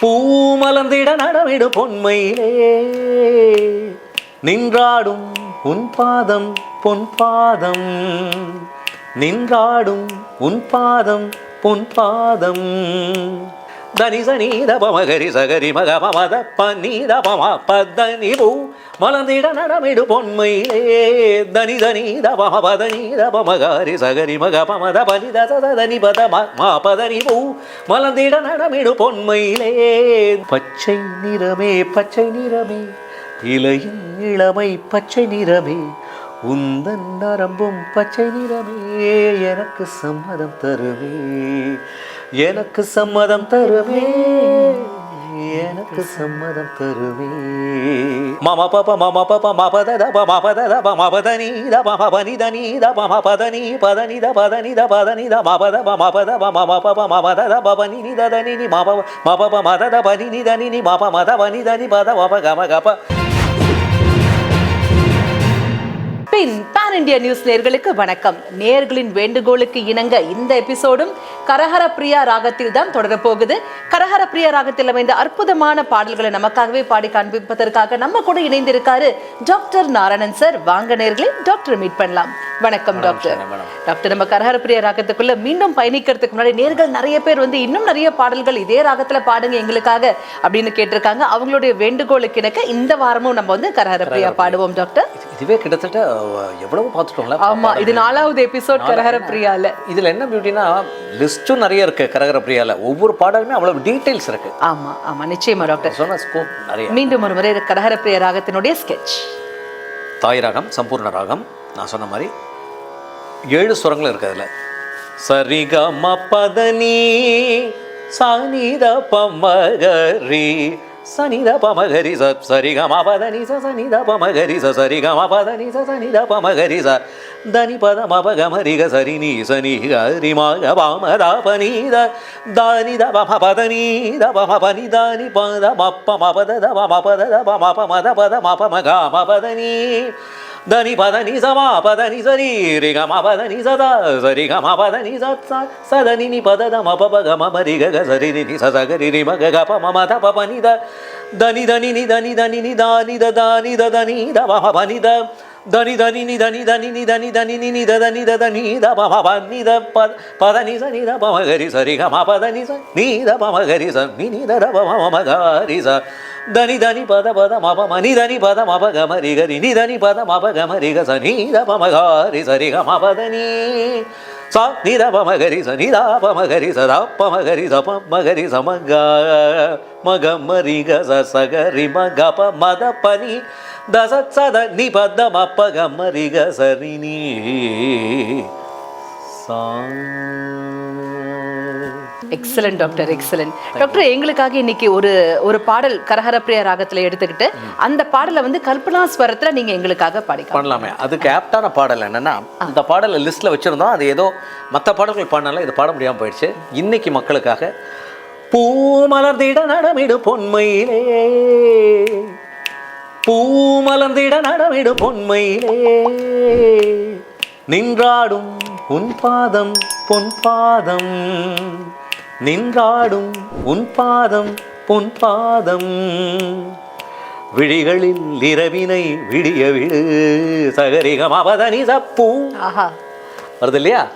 பூ மலர்ந்திட நடமிடு பொன்மையிலே. நின்றாடும் உன் பாதம் பொன் பாதம். நின்றாடும் உன் பாதம் பொன் பாதம். தனி சனி தபமகரி சகரி மக மமத பனி தபம பதனி பூ மலர்ந்திட நடமிடு பொன்மையிலே. தனி தனி தபம பதனி தபமகாரி சகரி மக மமத பனி தனி பத மா பதனி பூ மலர்ந்திட நடமிடு பொன்மையிலே. பச்சை நிறமே பச்சை நிறமே. இலையின் இளமை பச்சை நிறமே. உந்தன் நரம்பும் பச்சை நிறமே. எனக்கு சம்மதம் தருவே எனக்கு சம்மதம் தருவே எனக்கு சம்மதம் தருவே மம பப மம பப மப தத ப மப தத ப மப தனி த ப மப நி தனி த ப மப தனி பதனி த பதனி த பதனி த மப த ப மப த ப மம பப மம தத பப நி நி த தனி நி மப மப ப மத த பனி நி தனி நி மப மத பனி தனி பத மப கம கப பின் பான் இந்தியா நியூஸ் நேர்களுக்கு வணக்கம். நேர்களின் வேண்டுகோளுக்கு இணங்க இந்த எபிசோடும் கரஹர பிரியா ராகத்தில் தான் தொடரப்போகுது. கரஹர பிரியா ராகத்தில் அமைந்த அற்புதமான பாடல்களை நமக்காகவே பாடி காண்பிப்பதற்காக நம்ம கூட இணைந்திருக்காரு டாக்டர் நாராயணன் சார். வாங்க நேர்களை டாக்டர் மீட் பண்ணலாம். வணக்கம் டாக்டர். டாக்டர் நம்ம கரஹர பிரியா ராகத்துக்குள்ள மீண்டும் பயணிக்கிறதுக்கு முன்னாடி நேர்கள் நிறைய பேர் வந்து இன்னும் நிறைய பாடல்கள் இதே ராகத்துல பாடுங்க எங்களுக்காக அப்படின்னு கேட்டிருக்காங்க. அவங்களுடைய வேண்டுகோளுக்கு இணக்க இந்த வாரமும் நம்ம வந்து கரஹர பிரியா பாடுவோம் டாக்டர். இதுவே கிட்டத்தட்ட எவ்வளவு பார்த்துட்டோம்ல? ஆமா இது நாலாவது எபிசோட் கரஹர பிரியால இதுல என்ன பியூட்டினா லிஸ்ட்டும் நிறைய இருக்கு கரகர பிரியால ஒவ்வொரு பாடலுமே அவ்வளவு டீடைல்ஸ் இருக்கு. ஆமா ஆமா நிச்சயமா டாக்டர். சொன்ன ஸ்கோப் நிறைய. மீண்டும் ஒரு முறை கரஹர பிரியா ராகத்தினுடைய ஸ்கெட்ச் தாய் ராகம் சம்பூர்ண ராகம் நான் சொன்ன மாதிரி ஏழு சுரங்கள் இருக்கு அதில். சரிக மபதனி சனித பமகரி சனித பமகரி ச சரிக மபதனி ச சனித பமகரி ச சரிக மபதனி ச சனித பமகரி ச தனி பத மபகமரிக சரி நீ சனி ஹரி மக பாமத பனீத தானி த பம பதனி த பம பனி தானி பத மப்ப மபத த மபத த மப மத பத மப மக மபதனி దని పదని సమా పదని సరి రి గమ పదని సదా సరి గమ పదని సత్స సదని ని పద ద మ ప గమ మరి గ గ సరి ని స స గరి రి మ గ గ ప మ మ ద ప ప ని ద దని దని ని దని దని ని దాని ద దాని ద దని ద మ ప ని ద దని దని ని దని దని ని దని దని ని ని ద దని ద దని ద ప మ ప ని ద ప పద ని స ని ద ప మ గరి సరి గ మ పద ని స ని ద ప మ గరి స ని ని ద ద ప మ మ గ రి స దని దని పద పద మ ప మ ని దని పద మ ప గ మ రి గ రి ని దని పద మ ప గ మ రి గ స ని ద ప మ గ రి స రి గ మ ప ద ని స ని ద ప మ గ రి స ని ద ప మ గ రి స ద ప మ గ రి స ప మ గ రి స మ గ మ గ మ రి గ స స గ రి మ గ ప మ ద ప ని ద స స ద ని ప ద మ ప గ మ రి గ స రి ని சா எக்ஸலன்ட் டாக்டர் எக்ஸலன்ட் டாக்டர் எங்களுக்காக இன்னைக்கு ஒரு ஒரு பாடல் கரஹர பிரியா ராகத்துல எடுத்துக்கிட்டு அந்த பாடலை வந்து கல்பனா ஸ்வரத்துல நீங்க எங்களுக்காக பாடிக்கலாம் பண்ணலாமே அதுக்கு ஆப்டான பாடல் என்னன்னா இந்த பாடலை லிஸ்ட்ல வச்சிருந்தோம் அது ஏதோ மற்ற பாடல்கள் பாடினால இது பாட முடியாம போயிடுச்சு இன்னைக்கு மக்களுக்காக பூ மலர்ந்திட நடமிடு பொன்மையிலே பூ மலர்ந்திட நடமிடு பொன்மையிலே. நின்றாடும் உன் பாதம் பொன் பாதம். நின்றாடும் உன் பாதம் பொன் பாதம். விழிகளில் இரவினை விடிய விடு. சகரிகம் அவதனி சப்பூ வருது இல்லையா.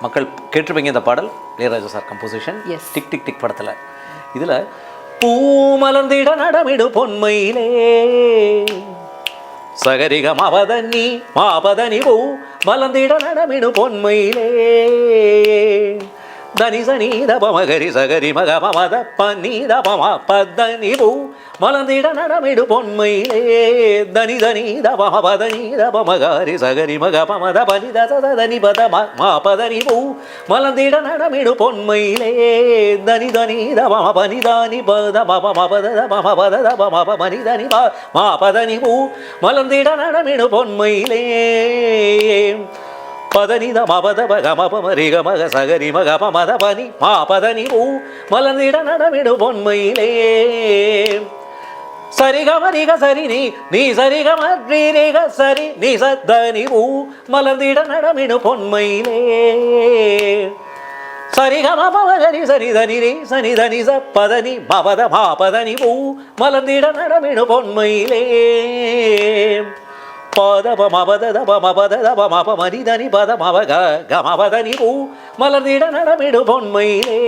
மக்கள் கேட்டிருப்பீங்க இந்த பாடல் Ilaiyaraaja sir composition. Tick tick Tik படத்துல. இதுல பூ மலர்ந்திட நடமிடு பொன்மையிலே சகரிக மவதனி மாபதனி பூ மலர்ந்திட நடமிடு பொன்மையிலே தனிச நீத பமகரி சகரி மக மமத பன்னீத பம பதனி பூ மலர்ந்திட நடமிடு பொன்மையிலே. தனி தனீத பம பதனீத பமகாரி சகரி மக பமத பனித சதனி பத மா பதனி பூ மலர்ந்திட நடமிடு பொன்மையிலே. தனி தனீத பம பனிதானி பத மப மபத மம பதத மப மனிதனி மா பதனி பூ மலர்ந்திட நடமிடு பொன்மையிலே. పదని మపదప గమపమరి గమగ సగరి మగప మద పని మా పదని ఊ మలనిడ నడమిడు పొన్మయిలే సరిగమరిగ సరిని నీ సరిగమరిగ సరి నీ సద్దని ఊ మలనిడ నడమిడు పొన్మయిలే సరిగమ పవగని సరిదని రే సనిదని సప్పదని మపద మాపదని ఊ మలనిడ నడమిడు పొన్మయిలే பூ மலர்ந்திட நடமிடு பொன்மையிலே பத மபத தப மபத தப மப மரிதனி பத மப க கமபதனி பூ மலர்ந்திட நடமிடு பொன்மையிலே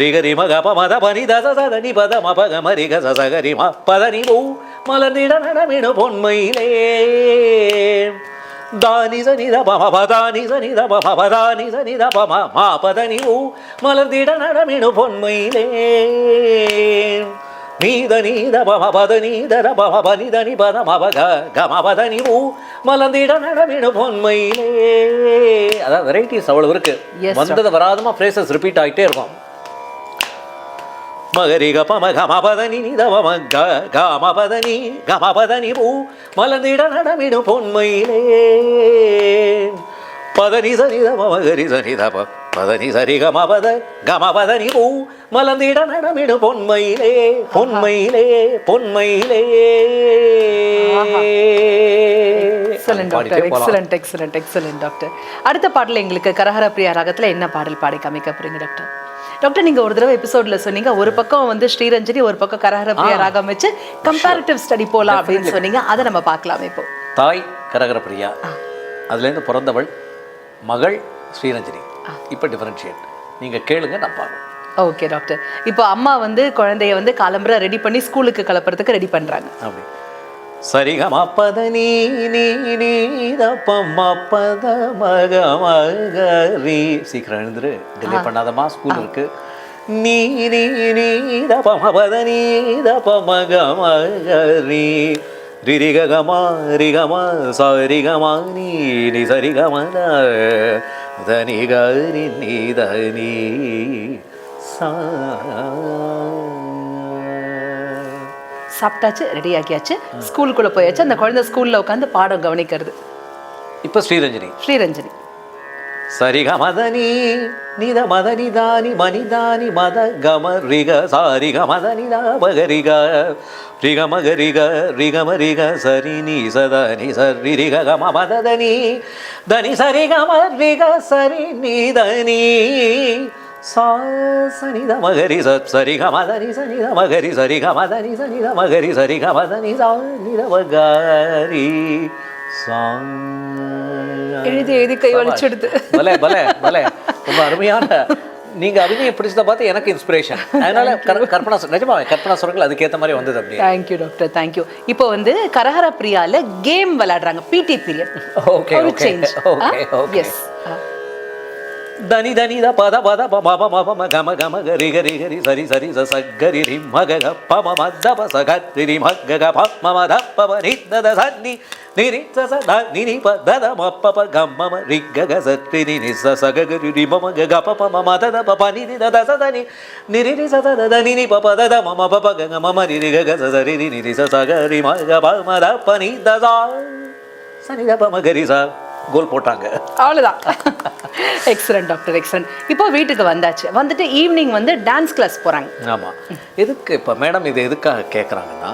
ரிகரி மக பமத பனி தச சதனி பத மப கமரி கச சகரி ம பதனி பூ மலர்ந்திட நடமிடு பொன்மையிலே தானி சனி த பம பதானி சனி த பம பதானி சனி த பம மா பதனி நீத நீத பம பத நீதர பம பனிதனி பத மப க கம பதனி பூ மலர்ந்திட நடமிடு பொன்மையிலே. அதான் வெரைட்டிஸ் அவ்வளவு இருக்கு. Yes, sir. வந்தது வராதமா ஃப்ரேசஸ் ரிப்பீட் ஆகிட்டே இருக்கும். மகரி க பம கம பதனி நித பம க கம பதனி கம பதனி பூ மலர்ந்திட நடமிடு பொன்மையிலே. பதனி சரி தம மகரி சரி தப பதனி சரி கம பத கம பதனி பூ. மலர்ந்திட நடமிடு பொன்மையிலே பொன்மையிலே பொன்மையிலே. Excellent doctor. Excellent excellent excellent doctor அடுத்த பாடல எங்களுக்கு கரஹர பிரியா ராகத்துல என்ன பாடல் பாடி காமிக்க போறீங்க டாக்டர் டாக்டர் நீங்க ஒரு தடவை எபிசோட்ல சொன்னீங்க ஒரு பக்கம் வந்து ஸ்ரீரஞ்சனி ஒரு பக்கம் கரஹர பிரியா ராகம் வச்சு கம்பேரிட்டிவ் ஸ்டடி போலாம் அப்படின்னு சொன்னீங்க. அதை நம்ம பார்க்கலாம் இப்போ. தாய் கரகர பிரியா. அதுலேருந்து பிறந்தவள் மகள் ஸ்ரீரஞ்சனி. இப்போ டிஃபரன்ஷியேட் நீங்கள் கேளுங்க நான் பாருங்க ஓகே டாக்டர் இப்போ அம்மா வந்து குழந்தைய வந்து காலம்பரை ரெடி பண்ணி ஸ்கூலுக்கு கிளப்புறதுக்கு ரெடி பண்றாங்க. அப்படி. சரிகம பத நீ நீ நீத பம்ம பத மக மக ரீ. சீக்கிரம் எழுந்துரு. டிலே பண்ணாதம்மா ஸ்கூல் இருக்கு. நீ நீ நீத பம பத நீத பமக மக ரீ. ரிரிக கமா ரிகமா சரிகமா நீ நி சரிகம கரி நீ தனி சா சாப்பிட்டாச்சு ரெடி ஆக்கியாச்சு. ஸ்கூலுக்குள்ள போயாச்சு. அந்த குழந்தை ஸ்கூல்ல உட்காந்து பாடம் கவனிக்கிறது. இப்போ ஸ்ரீரஞ்சனி. ஸ்ரீரஞ்சனி. சரிக மதனி நித மதனி தானி மணிதானி மத கம ரிக சாரிக மதனி மகரிக ரிக மகரிக ரிக மரிக சரி நீ சதனி சரி ரிக கம மததனி தனி சரி கம ரிக சரி நீ தனி சா சனி த மகரி ச சரி க மதனி சனி த மகரி சரி க மதனி சனி த மகரி சரி க மதனி சா நி த மகரி சா எழுதி எழுதி கை வலிச்சுடுது பலே பலே பலே. ரொம்ப அருமையான நீங்க அபிநயம் பிடிச்சத பார்த்து எனக்கு இன்ஸ்பிரேஷன் அதனால கற்பனா நிஜமா கற்பனா சொல்றீங்க அதுக்கேத்த மாதிரி வந்தது அப்படியே. தேங்க்யூ டாக்டர் தேங்க்யூ இப்போ வந்து கரஹர பிரியால கேம் விளையாடுறாங்க PT period okay okay okay yes தனி தனி த பத பத பம பம ப கம கம கரி கரி கரி சரி சரி ச ச ரி மக க பம மத ப ச கத்திரி மக க பம மத ம ம த ப ப ரி த த ச நி ச ச த நி நி ப த த ம ப ப க ம ம ரி க க ச ரி நி நி ச ச க க ரி ரி ம ம க க ப ப ம ம த த ப ப நி நி த த ச த நி நி ரி ரி ச த த த நி நி ப ப த த ம ம ப ப க க ம ம ரி ரி க க ச ச ரி ரி நி ரி ச ச க ரி ம க ப ம த ப நி த ச ச நி த ப ம க ரி ச கோல் போட்டாங்க. அவ்வளவுதான். எக்ஸலன்ட் டாக்டர் எக்ஸலன்ட் இப்போ வீட்டுக்கு வந்தாச்சு. வந்துட்டு ஈவினிங் வந்து டான்ஸ் கிளாஸ் போறாங்க. ஆமாம் எதுக்கு இப்போ மேடம் இது எதுக்காக கேட்குறாங்கன்னா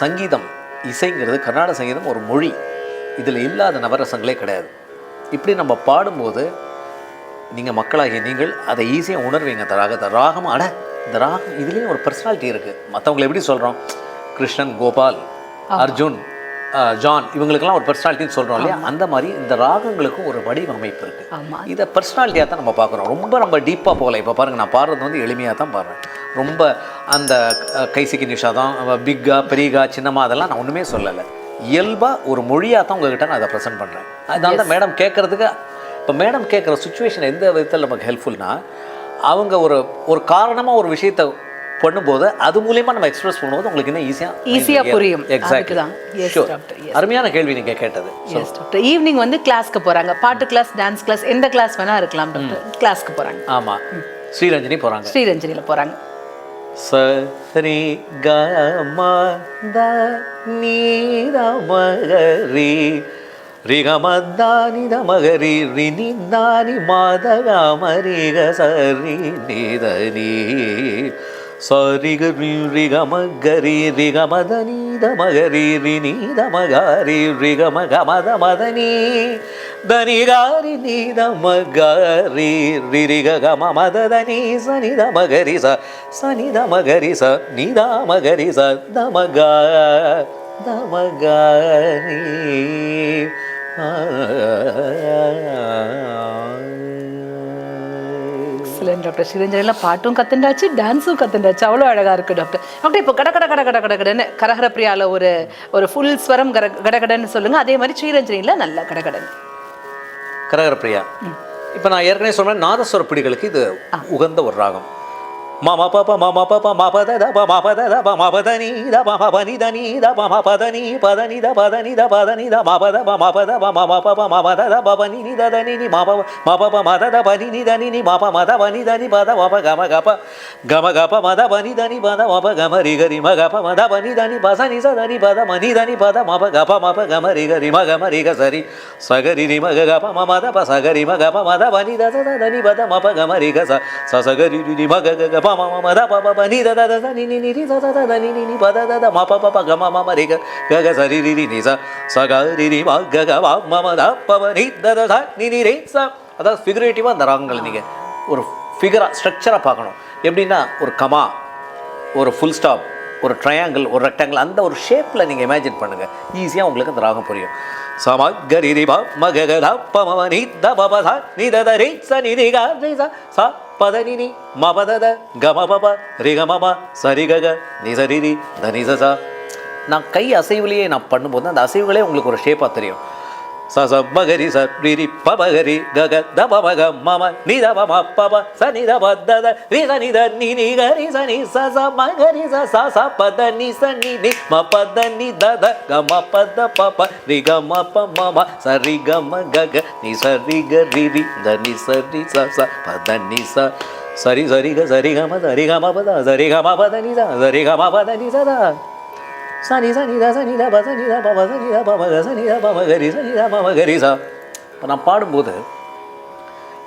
சங்கீதம் இசைங்கிறது கர்நாடக சங்கீதம் ஒரு மொழி. இதில் இல்லாத நவரசங்களே கிடையாது. இப்படி நம்ம பாடும்போது நீங்கள் மக்களாகிய நீங்கள் அதை ஈஸியாக உணர்வீங்க. அந்த ராகத்தை ராகம் அட இந்த ராகம் இதுலேயும் ஒரு பர்சனாலிட்டி இருக்குது மற்றவங்களை எப்படி சொல்கிறோம் கிருஷ்ணன் கோபால் அர்ஜுன் ஜான் இவங்களுக்கெல்லாம் ஒரு பர்சனாலிட்டின்னு சொல்கிறோம் இல்லையா? அந்த மாதிரி இந்த ராகங்களுக்கும் ஒரு வடிவமைப்பு இருக்குது ஆமா. இதை பர்சனாலிட்டியாக தான் நம்ம பார்க்குறோம் ரொம்ப நம்ம டீப்பாக போகல. இப்போ பாருங்கள் நான் பாடுறது வந்து எளிமையாக தான் பாடுறேன். ரொம்ப அந்த கைசிக்கு தான் பிக்கா பெரியகா சின்னம்மா அதெல்லாம் நான் ஒன்றுமே சொல்லலை. இயல்பாக ஒரு மொழியாக தான் உங்ககிட்ட நான் அதை ப்ரெசென்ட் பண்ணுறேன் அதனால தான் மேடம் கேட்குறதுக்கு இப்போ மேடம் கேட்குற சுச்சுவேஷன் எந்த விதத்தில் நமக்கு ஹெல்ப்ஃபுல்னா அவங்க ஒரு ஒரு காரணமாக ஒரு விஷயத்தை பண்ணும்போது அது மூலியமா நம்ம எக்ஸ்பிரஸ் பண்ணும்போது உங்களுக்கு இன்னும் ஈஸியாக ஈஸியா புரியும். டாக்டர் எஸ் அருமையான கேள்வி நீங்கள் கேட்டது. எஸ் டாக்டர் ஈவினிங் வந்து கிளாஸ்க்கு போறாங்க. பாட்டு கிளாஸ் டான்ஸ் கிளாஸ் எந்த கிளாஸ் வேணா இருக்கலாம் டாக்டர் கிளாஸ்க்கு போறாங்க ஆமாம் ஸ்ரீரஞ்சனி போகிறாங்க ஸ்ரீரஞ்சனில போறாங்க. சரி க ம. த நீ ரி க ம த நி ரி க ரி க ச ரி நி த நீ சரி க ரி ரி க ம நீத மகரி ரி மகாரி ரிக மக மதனி தனிகாரி நீத மகாரி ரி கம மத தனி சனித மகரி ச சனித மகரி ச நீதா மகரி ச தமகா தமகாரி எக்ஸலன்ட் டாக்டர். ஸ்ரீரஞ்சனில் பாட்டும் கத்துண்டாச்சு டான்ஸும் கத்துண்டாச்சு. அவ்வளோ அழகாக இருக்குது டாக்டர். டாக்டர் இப்போ கட கட கட கட கட கடன்னு கரஹர பிரியால ஒரு ஒரு ஃபுல் ஸ்வரம் கர கடகடன்னு சொல்லுங்க. அதே மாதிரி ஸ்ரீரஞ்சனியில் நல்ல கடகடன் கரகர பிரியா இப்போ நான் ஏற்கனவே சொன்னேன் நாதஸ்வர பிடிகளுக்கு இது உகந்த ஒரு ராகம். மம பப மம பப மப த ப மப த த ப மப த நீ த ப மப நி த நீ த ப மப த நீ பத நீ த பத நீ த பத நீ த மப த ப மப த ப மம பப மம த த பப நீ நீ த த நீ நீ மப மப ப ம த த ப நீ நீ த நீ நீ மப ம த ப நீ த நீ ப த மப கம கப கம கப ம த ப நீ த நீ ப த மப கம ரி க ரி ம கப ம த ப நீ த நீ ப ச நீ ச த நீ ப த ம நீ த நீ ப த மப கப மப கம ரி க ரி ம கம ரி க ச ரி ச க ரி ரி ம க கப ம ம த ப ச க ரி ம கப ம த ப நீ த த த த நீ ப த மப கம ரி க ச ச ச க ரி ரி ரி ம க க க ப ம ம ம த ப ப ப த த த த நீ நீ ரி த த த த நீ நீ ப த த த ம ப ப ப க ம ம ம ரி க க க ச ரி ரி ரி நீ ச ச க ரி ரி ம க க ம ம ம த ப ப நீ த த த நீ நீ ரி ச. அதாவது ஃபிகரேட்டிவாக அந்த ராகங்களை நீங்கள் ஒரு ஃபிகராக ஸ்ட்ரக்சராக பார்க்கணும். எப்படின்னா ஒரு கமா ஒரு ஃபுல் ஸ்டாப் ஒரு ட்ரையாங்கிள் ஒரு ரெக்டாங்கிள் அந்த ஒரு ஷேப்பில் நீங்கள் இமேஜின் பண்ணுங்கள் ஈஸியாக உங்களுக்கு அந்த ராகம் புரியும். சம ப ம க க த நீ த ப நீ ச நீ க ச ரி ச ரி க நான் கை அசைவுலேயே நான் பண்ணும்போது அந்த அசைவுகளே உங்களுக்கு ஒரு ஷேப்பாக தெரியும். ச ச மகரி ச ரி ரி ப மகரி க க த ப ம க ம ம நீ த ப ம ப ப ச நீ த ப த த ரி த நீ த நீ நீ க ரி ச நீ ச ச ம க ரி ச ச ச ப த நீ ச நீ நீ ம ப த நீ த த க ம ப த ப ப ரி க ம ப ம ம ச ரி க ம க க நீ ச ரி க ரி ரி த நீ ச ரி ச ச ப த நீ ச சரி சரி க சரி க ம த ரி க ம ப த சரி க ம ப த நீ த சரி க ம ப த நீ ச த சனி சனி த சனி த ப சனி த ப ப சனி த ப ம க சனி த ப கரி சனி த கரி சா. இப்போ நான் பாடும்போது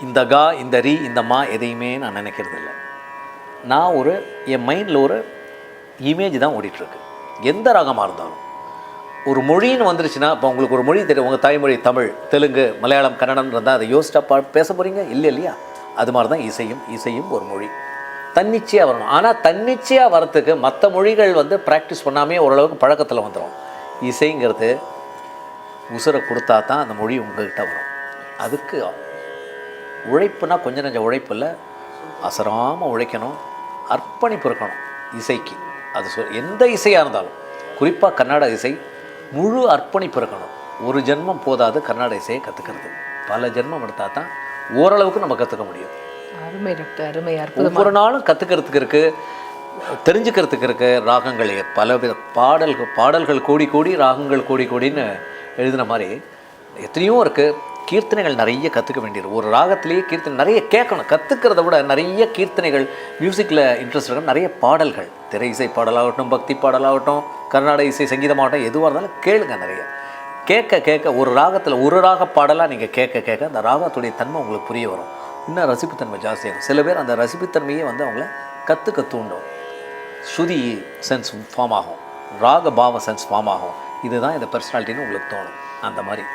இந்த கா இந்த ரி இந்த மா எதையுமே நான் நினைக்கிறது இல்லை நான் ஒரு என் மைண்டில் ஒரு இமேஜ் தான் ஓடிட்டுருக்கு. எந்த ராகமாக இருந்தாலும். ஒரு மொழின்னு வந்துருச்சுன்னா இப்போ உங்களுக்கு ஒரு மொழி தெரியும். உங்கள் தாய்மொழி தமிழ் தெலுங்கு மலையாளம் கன்னடம் இருந்தால் அதை யோசிச்சா பா பேச போகிறீங்க இல்லை இல்லையா? அது மாதிரி தான் இசையும் இசையும் ஒரு மொழி. தன்னிச்சையாக வரணும். ஆனால் தன்னிச்சையாக வரத்துக்கு மற்ற மொழிகள் வந்து ப்ராக்டிஸ் பண்ணாமே ஓரளவுக்கு பழக்கத்தில் வந்துடும் இசைங்கிறது உசுரை கொடுத்தா தான் அந்த மொழி உங்கள்கிட்ட வரும். அதுக்கு உழைப்புனா கொஞ்சம் நஞ்சம் உழைப்பு இல்லை. அசராமல் உழைக்கணும். அர்ப்பணிப்பு இருக்கணும் இசைக்கு. அது சொல் எந்த இசையாக இருந்தாலும். குறிப்பாக கர்நாடக இசை முழு அர்ப்பணிப்பு இருக்கணும். ஒரு ஜென்மம் போதாது கர்நாடக இசையை கற்றுக்கிறது பல ஜென்மம் எடுத்தால் தான் ஓரளவுக்கு நம்ம கற்றுக்க முடியும். அருமை டாக்டர் அருமை அற்புதம். ஒரு நாளும் கற்றுக்கிறதுக்கு இருக்குது தெரிஞ்சுக்கிறதுக்கு இருக்கு ராகங்களே. பல வித பாடல்கள் பாடல்கள் கோடி கோடி ராகங்கள் கோடி கோடின்னு எழுதின மாதிரி எத்தனையோ இருக்குது கீர்த்தனைகள் நிறைய கற்றுக்க வேண்டியது. ஒரு ராகத்திலேயே கீர்த்தனை நிறைய கேட்கணும். கற்றுக்கிறத விட நிறைய கீர்த்தனைகள் மியூசிக்கில் இன்ட்ரெஸ்ட் இருக்கும் நிறைய பாடல்கள். திரை இசை பாடலாகட்டும் பக்தி பாடலாகட்டும் கர்நாடக இசை சங்கீதமாகட்டும் எதுவாக இருந்தாலும் கேளுங்க நிறைய. கேட்க கேட்க ஒரு ராகத்தில் ஒரு ராக பாடலாக நீங்கள் கேட்க கேட்க அந்த ராகத்துடைய தன்மை உங்களுக்கு புரிய வரும். இன்னும் ரசிப்புத்தன்மை ஜாஸ்தியாகும் சில பேர் அந்த ரசிப்புத்தன்மையே வந்து அவங்கள கற்றுக்க தூண்டும். ஸ்ருதி சென்ஸ் ஃபார்ம் ஆகும். ராக பாவ சென்ஸ் ஃபார்ம் ஆகும். இதுதான் இந்த பர்சனாலிட்டின்னு உங்களுக்கு தோணும். அந்த மாதிரி.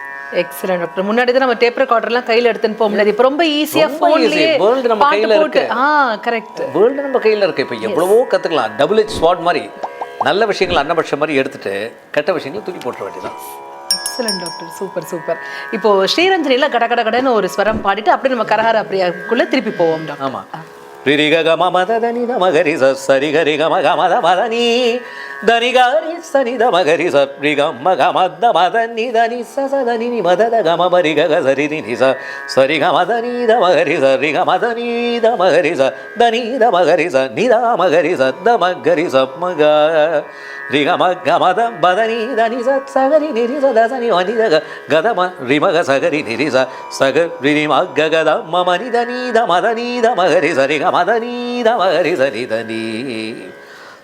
எக்ஸலன்ட் டாக்டர் முன்னாடி தான் நம்ம டேப் ரெக்கார்டர்லாம் கையில எடுத்துன்னு போக முடியாது. இப்போ ரொம்ப ஈஸியா ரொம்ப easy. போன்லயே World நம்ம கையில இருக்கு. ஆ கரெக்ட் வேர்ல்டு நம்ம கையில் இருக்கு. இப்போ எவ்வளவோ கற்றுக்கலாம் டபுள் ஹெச் ஸ்வாட் மாதிரி. நல்ல விஷயங்கள் அன்னபட்சம் மாதிரி எடுத்துட்டு கெட்ட விஷயங்களை தூக்கி போட்டுற வேண்டியதான் எக்ஸலன்ட் டாக்டர் சூப்பர் சூப்பர் இப்போ ஸ்ரீரஞ்சனியில் கட கட கடன்னு ஒரு ஸ்வரம் பாடிட்டு அப்படியே நம்ம கரஹர பிரியாக்குள்ள திருப்பி போவோம் டாக்டர் ஆமாம் ரிரிக க ம மத தனி தமகரி சரி கரி க கமத மத மதனி தனி கரி சனி த மகரி ச ரி க ம க மத மதனி தனி ச ச தனி நி மத த க ம பரி க க சரி நி நி ச சரி க மதனி த மகரி ச ரி க மதனி த மகரி ச தனி த மகரி ச நி த மகரி ச த மகரி ச ம க ரி க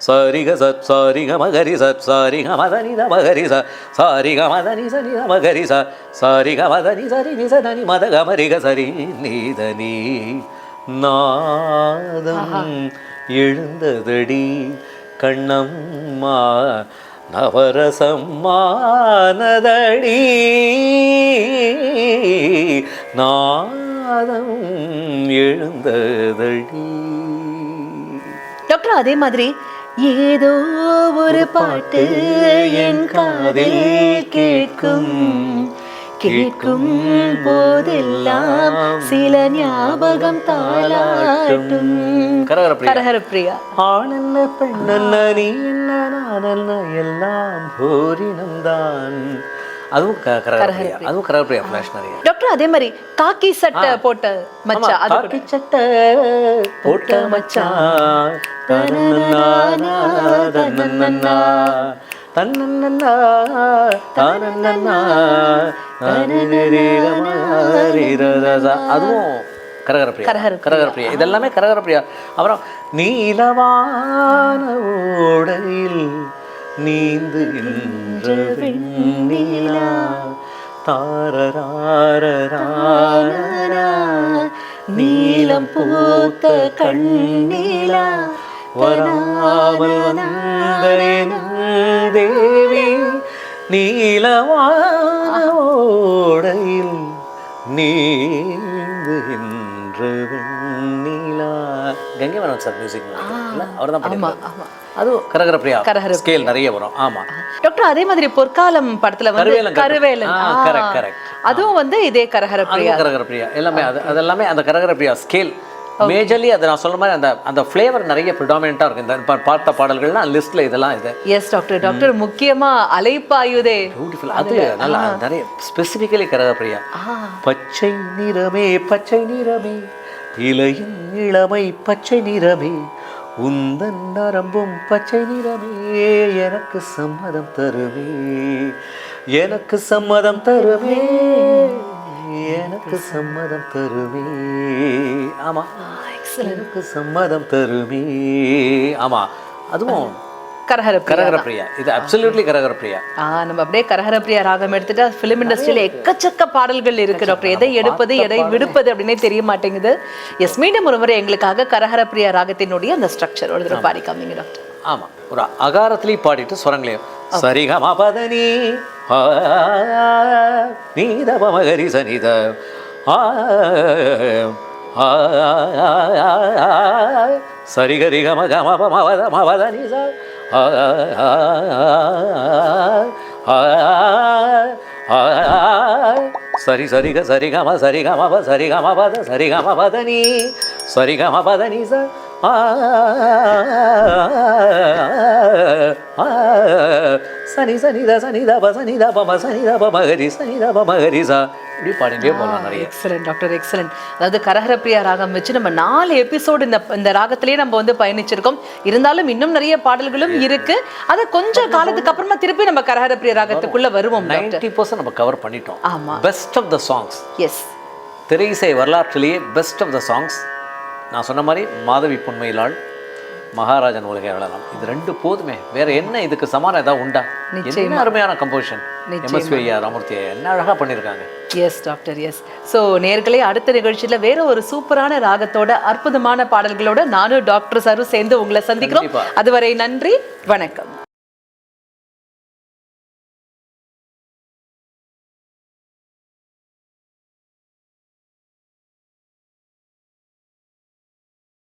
ம க மத பதனி தனி ச சகரி நி ரி ச த ச நி வ நி த க க த ம ரி ம க சகரி நி ரி ச சக ரி ரி ம க க த ம ம நி த நி த ம த நி த ம க ரி ச ரி க ம த நி த ம க ரி ச ரி த நி சரி க ச சரி க ம க ரி ச சரி க ம த நி த ம க ரி ச சரி க ம த நி ச நி த ம க ரி ச சரி க ம த நி ச ரி நி ச த நி ம த க ம ரி க சரி நி த நி நாதம் எழுந்ததடி கண்ணம்மா நவரசம்மானதடி நாதம் எழுந்ததடி டாக்டர் அதே மாதிரி ஏதோ ஒரு பாட்டு என் காதில் கேட்கும். கேட்கும் போதெல்லாம் சில ஞாபகம் தாளாட்டும். கரகரப்பிரியா. ஆணல்ல பெண்ணல்ல நீ என்ன நானல்ல எல்லாம் பூரினம்தான் அதுவும் க- கரகரப்பிரியா. அதுவும் கரகரப்பிரியா ஃப்ளாஷ் நிறைய டாக்டர் அதே மாதிரி காக்கி சட்டை போட்ட மச்சான். காக்கி சட்டை போட்ட மச்சான் தனனனா, தனனனா, தன்னன்னா, தானன்னா, தானிரரீரமரீரரசா. அதுவும் கரகரப்பிரியா. கரகரப்பிரியா. இதெல்லாமே கரகரப்பிரியா. அப்புறம் நீலவான ஓடையில் நீந்துகின்ற வெண்ணிலா தாரராரராரரா நீலம் பூத்த கண்ணிலா வராமல் வந்த என் தேவி நீலவான ஓடையில் நீந்துகின்ற வெண்ணிலா. கங்கை மரன் சார் மியூசிக் அவர் தான் அதுவும் கரகரப்பிரியா கரகரப்பிரியா. ஸ்கேல் நிறைய வரும். ஆமா. டாக்டர் அதே மாதிரி பொற்காலம் படத்துல வந்து கருவேலன். correct, correct. அதுவும் வந்து இதே பிரியா அதுவும் கரகரப்பிரியா. எல்லாமே அது அதெல்லாமே அந்த கரகரப்பிரியா ஸ்கேல் மேஜர்லி அது நான் சொல்ற மாதிரி அந்த அந்த ஃப்ளேவர் நிறைய ப்ரிடாமினண்ட்டாக இருக்கும் இந்த பார்த்த பாடல்கள்லாம் லிஸ்ட்ல இதெல்லாம் இது. எஸ் டாக்டர் டாக்டர் முக்கியமா அலைப்பாயுதே. பியூட்டிஃபுல் அது நல்லா நிறைய ஸ்பெசிஃபிக்கலி கரகப்பிரியா பச்சை நிறமே பச்சை நிறமே இலையின் இளமை பச்சை நிறமே உந்தன் நரம்பும் பச்சை நிறமே எனக்கு சம்மதம் தருமே எனக்கு சம்மதம் தருமே எனக்கு சம்மதம் தருமே. ஆமா எனக்கு சம்மதம் தருமே. ஆமா அதுவும் கரஹர பிரியா கரகரப்பிரியா இது அப்சல்யூட்லி கரகரப்பிரியா ஆ நம்ம அப்படியே கரஹர பிரியா ராகம் எடுத்துட்டா ஃபிலிம் இண்டஸ்ட்ரியில எக்கச்சக்க பாடல்கள் இருக்கு டாக்டர் எதை எடுப்பது எதை விடுப்பது அப்படின்னே தெரிய மாட்டேங்குது எஸ் மீண்டும் ஒரு முறை எங்களுக்காக கரஹர பிரியா ராகத்தினுடைய அந்த ஸ்ட்ரக்சர் ஒரு தடவை பாடி காமிங்க டாக்டர் ஆமா ஒரு அகாரத்திலையும் பாடிட்டு சுரங்களையும் சரிகம பதனி நீத பமகரி சனித ஆ, ஆ, சரிகரி கம கம பமவத மவத நிச ஆ, ஆ, ஆ, ஆ, சரி சரிக சரிகம சரிகம ப சரிகம பத சரிகம பதனி சரிகம பதனி ச ஆ, ஆ, சனி சனி த சனி த ப சனி த ப ம சனி த ப மகரி சனி த ப மகரி சா இப்படி பாடிட்டே போகலாம் நிறைய. எக்ஸலன்ட் டாக்டர் எக்ஸலன்ட் அதாவது கரஹர பிரியா ராகம் வச்சு நம்ம நாலு எபிசோடு இந்த இந்த ராகத்திலேயே நம்ம வந்து பயணிச்சிருக்கோம். இருந்தாலும் இன்னும் நிறைய பாடல்களும் இருக்கு. அதை கொஞ்சம் காலத்துக்கு அப்புறமா திருப்பி நம்ம கரஹர பிரியா ராகத்துக்குள்ள வருவோம் நைன்டி பர்சன்ட் நம்ம கவர் பண்ணிட்டோம். ஆமா. Best of the songs yes திரையிசை வரலாற்றிலேயே பெஸ்ட் ஆஃப் த சாங்ஸ் நான் சொன்ன மாதிரி மாதவி பொன்மையிலாள் மகாராஜன் உலகை அழலாம். இது ரெண்டு போதுமே. வேற என்ன இதுக்கு சமானம் ஏதாவது உண்டா? என்ன அருமையான கம்போசிஷன் எம்எஸ்வி ஐயா ராமூர்த்தி என்ன அழகா பண்ணியிருக்காங்க எஸ் டாக்டர் எஸ் ஸோ நேர்களே அடுத்த நிகழ்ச்சியில வேற ஒரு சூப்பரான ராகத்தோட அற்புதமான பாடல்களோட நானும் டாக்டர் சாரும் சேர்ந்து உங்களை சந்திக்கிறோம். அதுவரை நன்றி வணக்கம்.